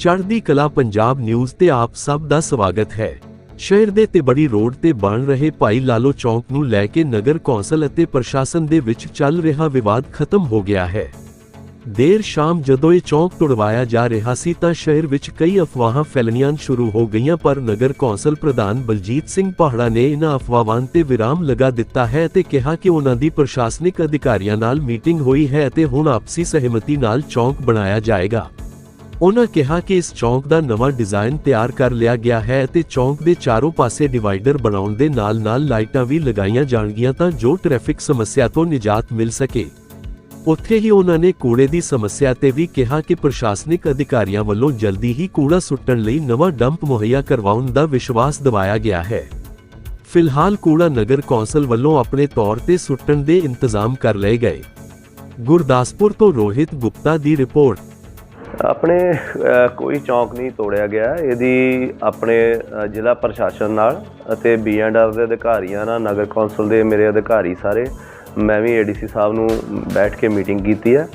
ਚੜ੍ਹਦੀ ਕਲਾ ਪੰਜਾਬ ਨਿਊਜ਼ ਤੇ ਆਪ ਸਭ ਦਾ ਸਵਾਗਤ ਹੈ। ਸ਼ਹਿਰ ਦੇ ਤਿਬੜੀ ਰੋਡ ਤੇ ਬਣ ਰਹੇ ਭਾਈ ਲਾਲੋ ਚੌਂਕ ਨੂੰ ਲੈ ਕੇ ਨਗਰ ਕੌਂਸਲ ਅਤੇ ਪ੍ਰਸ਼ਾਸਨ ਦੇ ਵਿੱਚ ਚੱਲ ਰਿਹਾ ਵਿਵਾਦ ਖਤਮ ਹੋ ਗਿਆ ਹੈ। ਦੇਰ ਸ਼ਾਮ ਜਦੋਂ ਇਹ ਚੌਂਕ ਤੁੜਵਾਇਆ ਜਾ ਰਿਹਾ ਸੀ ਤਾਂ ਸ਼ਹਿਰ ਵਿੱਚ ਕਈ ਅਫਵਾਹਾਂ ਫੈਲਣੀਆਂ ਸ਼ੁਰੂ ਹੋ ਗਈਆਂ ਪਰ ਨਗਰ ਕੌਂਸਲ ਪ੍ਰਧਾਨ ਬਲਜੀਤ ਸਿੰਘ ਪਹਾੜਾ ਨੇ ਇਹਨਾਂ ਅਫਵਾਹਾਂ ਤੇ ਵਿਰਾਮ ਲਗਾ ਦਿੱਤਾ ਹੈ ਤੇ ਕਿਹਾ ਕਿ ਉਹਨਾਂ ਦੀ ਪ੍ਰਸ਼ਾਸਨਿਕ ਅਧਿਕਾਰੀਆਂ ਨਾਲ ਮੀਟਿੰਗ ਹੋਈ ਹੈ ਅਤੇ ਹੁਣ ਆਪਸੀ ਸਹਿਮਤੀ ਨਾਲ ਚੌਂਕ ਬਣਾਇਆ ਜਾਏਗਾ। ਉਹਨਾਂ ਕਿਹਾ ਕਿ ਇਸ ਚੌਂਕ ਦਾ ਨਵਾਂ ਡਿਜ਼ਾਈਨ ਤਿਆਰ ਕਰ ਲਿਆ ਗਿਆ ਹੈ ਅਤੇ ਚੌਂਕ ਦੇ ਚਾਰੋਂ ਪਾਸੇ ਡਿਵਾਈਡਰ ਬਣਾਉਣ ਦੇ ਨਾਲ-ਨਾਲ ਲਾਈਟਾਂ ਵੀ ਲਗਾਈਆਂ ਜਾਣਗੀਆਂ ਤਾਂ ਜੋ ਟ੍ਰੈਫਿਕ ਸਮੱਸਿਆ ਤੋਂ ਨਿਜਾਤ ਮਿਲ ਸਕੇ। ਉੱਥੇ ਹੀ ਉਹਨਾਂ ਨੇ ਕੂੜੇ ਦੀ ਸਮੱਸਿਆ ਤੇ ਵੀ ਕਿਹਾ ਕਿ ਪ੍ਰਸ਼ਾਸਨਿਕ ਅਧਿਕਾਰੀਆਂ ਵੱਲੋਂ ਜਲਦੀ ਹੀ ਕੂੜਾ ਸੁੱਟਣ ਲਈ ਨਵਾਂ ਡੰਪ ਮੁਹੱਈਆ ਕਰਵਾਉਣ ਦਾ ਵਿਸ਼ਵਾਸ ਦਿਵਾਇਆ ਗਿਆ ਹੈ। ਫਿਲਹਾਲ ਕੂੜਾ ਨਗਰ ਕੌਂਸਲ ਵੱਲੋਂ ਆਪਣੇ ਤੌਰ ਤੇ ਸੁੱਟਣ ਦੇ ਇੰਤਜ਼ਾਮ ਕਰ ਲਏ ਗਏ। ਗੁਰਦਾਸਪੁਰ ਤੋਂ ਰੋਹਿਤ ਗੁਪਤਾ ਦੀ ਰਿਪੋਰਟ। ਆਪਣੇ ਕੋਈ ਚੌਂਕ ਨਹੀਂ ਤੋੜਿਆ ਗਿਆ। ਇਹਦੀ ਆਪਣੇ ਜ਼ਿਲ੍ਹਾ ਪ੍ਰਸ਼ਾਸਨ ਨਾਲ ਅਤੇ ਬੀਐਨਆਰ ਦੇ ਅਧਿਕਾਰੀਆਂ ਨਾਲ, ਨਗਰ ਕੌਂਸਲ ਦੇ ਮੇਰੇ ਅਧਿਕਾਰੀ ਸਾਰੇ, ਮੈਂ ਵੀ ਏਡੀਸੀ ਸਾਹਿਬ ਨੂੰ ਬੈਠ ਕੇ ਮੀਟਿੰਗ ਕੀਤੀ ਹੈ।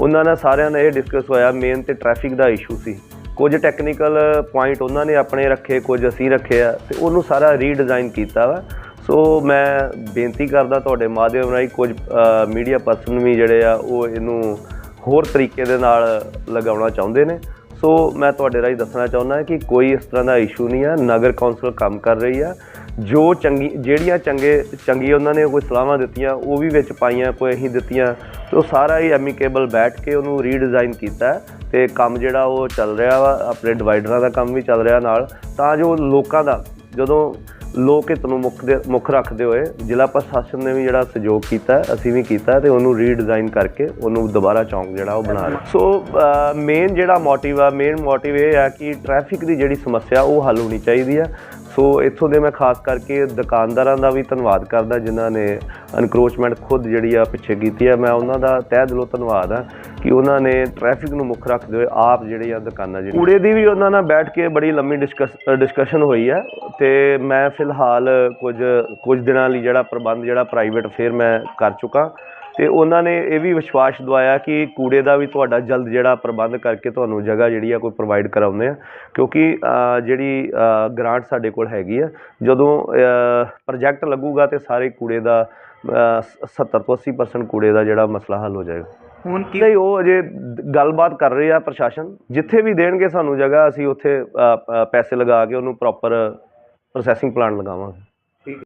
ਉਹਨਾਂ ਨਾਲ ਸਾਰਿਆਂ ਨਾਲ ਇਹ ਡਿਸਕਸ ਹੋਇਆ ਮੇਨ ਤੇ ਟ੍ਰੈਫਿਕ ਦਾ ਇਸ਼ੂ ਸੀ। ਕੁਝ ਟੈਕਨੀਕਲ ਪੁਆਇੰਟ ਉਹਨਾਂ ਨੇ ਆਪਣੇ ਰੱਖੇ, ਕੁਝ ਅਸੀਂ ਰੱਖੇ ਆ, ਤੇ ਉਹਨੂੰ ਸਾਰਾ ਰੀਡਿਜ਼ਾਈਨ ਕੀਤਾ ਵਾ। ਸੋ ਮੈਂ ਬੇਨਤੀ ਕਰਦਾ ਤੁਹਾਡੇ ਮਾਧਿਅਮ ਰਾਹੀਂ ਕੁਝ ਮੀਡੀਆ ਪਰਸਨ ਵੀ ਜਿਹੜੇ ਆ, ਉਹ ਇਹਨੂੰ ਹੋਰ ਤਰੀਕੇ ਦੇ ਨਾਲ ਲਗਾਉਣਾ ਚਾਹੁੰਦੇ ਨੇ। ਸੋ ਮੈਂ ਤੁਹਾਡੇ ਰਾਹੀਂ ਦੱਸਣਾ ਚਾਹੁੰਦਾ ਕਿ ਕੋਈ ਇਸ ਤਰ੍ਹਾਂ ਦਾ ਇਸ਼ੂ ਨਹੀਂ ਹੈ। ਨਗਰ ਕੌਂਸਲ ਕੰਮ ਕਰ ਰਹੀ ਹੈ। ਜੋ ਚੰਗੀ, ਜਿਹੜੀਆਂ ਚੰਗੇ, ਚੰਗੀ ਉਹਨਾਂ ਨੇ ਕੋਈ ਸਲਾਹਾਂ ਦਿੱਤੀਆਂ, ਉਹ ਵੀ ਵਿੱਚ ਪਾਈਆਂ, ਕੋਈ ਅਸੀਂ ਦਿੱਤੀਆਂ। ਤੇ ਉਹ ਸਾਰਾ ਹੀ ਐਮੀਕੇਬਲ ਬੈਠ ਕੇ ਉਹਨੂੰ ਰੀਡਿਜ਼ਾਈਨ ਕੀਤਾ ਹੈ ਤੇ ਕੰਮ ਜਿਹੜਾ ਉਹ ਚੱਲ ਰਿਹਾ ਵਾ, ਆਪਣੇ ਡਿਵਾਈਡਰਾਂ ਦਾ ਕੰਮ ਵੀ ਚੱਲ ਰਿਹਾ ਨਾਲ। ਤਾਂ ਜੋ ਲੋਕਾਂ ਦਾ, ਜਦੋਂ ਲੋਕ ਹਿੱਤ ਨੂੰ ਮੁੱਖ ਦੇ ਮੁੱਖ ਰੱਖਦੇ ਹੋਏ ਜ਼ਿਲ੍ਹਾ ਪ੍ਰਸ਼ਾਸਨ ਨੇ ਵੀ ਜਿਹੜਾ ਸਹਿਯੋਗ ਕੀਤਾ ਅਸੀਂ ਵੀ ਕੀਤਾ ਹੈ ਤੇ ਉਹਨੂੰ ਰੀਡਿਜ਼ਾਈਨ ਕਰਕੇ ਉਹਨੂੰ ਦੁਬਾਰਾ ਚੌਂਕ ਜਿਹੜਾ ਉਹ ਬਣਾ ਰਹੇ ਸੋ ਮੇਨ ਜਿਹੜਾ ਮੋਟਿਵ ਆ ਮੇਨ ਮੋਟਿਵ ਇਹ ਆ ਕਿ ਟ੍ਰੈਫਿਕ ਦੀ ਜਿਹੜੀ ਸਮੱਸਿਆ ਉਹ ਹੱਲ ਹੋਣੀ ਚਾਹੀਦੀ ਆ ਸੋ ਇੱਥੋਂ ਦੇ ਮੈਂ ਖਾਸ ਕਰਕੇ ਦੁਕਾਨਦਾਰਾਂ ਦਾ ਵੀ ਧੰਨਵਾਦ ਕਰਦਾ, ਜਿਨ੍ਹਾਂ ਨੇ ਅਨਕਰੋਚਮੈਂਟ ਖੁਦ ਜਿਹੜੀ ਆ ਪਿੱਛੇ ਕੀਤੀ ਆ। ਮੈਂ ਉਹਨਾਂ ਦਾ ਤਹਿ ਦਿਲੋਂ ਧੰਨਵਾਦ ਆ ਕਿ ਉਹਨਾਂ ਨੇ ਟ੍ਰੈਫਿਕ ਨੂੰ ਮੁੱਖ ਰੱਖਦੇ ਹੋਏ ਆਪ ਜਿਹੜੇ ਆ ਦੁਕਾਨਾਂ ਜਿਹੜੀ ਕੂੜੇ ਦੀ ਵੀ ਉਹਨਾਂ ਨਾਲ ਬੈਠ ਕੇ ਬੜੀ ਲੰਮੀ ਡਿਸਕਸ਼ਨ ਹੋਈ ਆ ਤੇ ਮੈਂ ਫਿਲਹਾਲ ਕੁਝ ਕੁਝ ਦਿਨਾਂ ਲਈ ਜਿਹੜਾ ਪ੍ਰਬੰਧ, ਜਿਹੜਾ ਪ੍ਰਾਈਵੇਟ ਫੇਰ ਮੈਂ ਕਰ ਚੁੱਕਾ। ਤੇ ਉਹਨਾਂ ਨੇ ਇਹ ਵੀ ਵਿਸ਼ਵਾਸ ਦਵਾਇਆ ਕਿ ਕੂੜੇ ਦਾ ਵੀ ਤੁਹਾਡਾ ਜਲਦ ਜਿਹੜਾ ਪ੍ਰਬੰਧ ਕਰਕੇ ਤੁਹਾਨੂੰ ਜਗ੍ਹਾ ਜਿਹੜੀ ਆ ਕੋਈ ਪ੍ਰੋਵਾਈਡ ਕਰਾਉਂਦੇ ਆ। ਕਿਉਂਕਿ ਜਿਹੜੀ ਗ੍ਰਾਂਟ ਸਾਡੇ ਕੋਲ ਹੈਗੀ ਆ ਜਦੋਂ ਪ੍ਰੋਜੈਕਟ ਲੱਗੂਗਾ ਤੇ ਸਾਰੇ ਕੂੜੇ ਦਾ 70 ਤੋਂ 80% ਕੂੜੇ ਦਾ ਜਿਹੜਾ ਮਸਲਾ ਹੱਲ ਹੋ ਜਾਏਗਾ। ਹੁਣ ਕੀ ਨਹੀਂ ਉਹ ਅਜੇ ਗੱਲਬਾਤ ਕਰ ਰਹੇ ਆ ਪ੍ਰਸ਼ਾਸਨ। ਜਿੱਥੇ ਵੀ ਦੇਣਗੇ ਸਾਨੂੰ ਜਗ੍ਹਾ ਅਸੀਂ ਉੱਥੇ ਪੈਸੇ ਲਗਾ ਕੇ ਉਹਨੂੰ ਪ੍ਰੋਪਰ ਪ੍ਰੋਸੈਸਿੰਗ ਪਲਾਂਟ ਲਗਾਵਾਂਗੇ।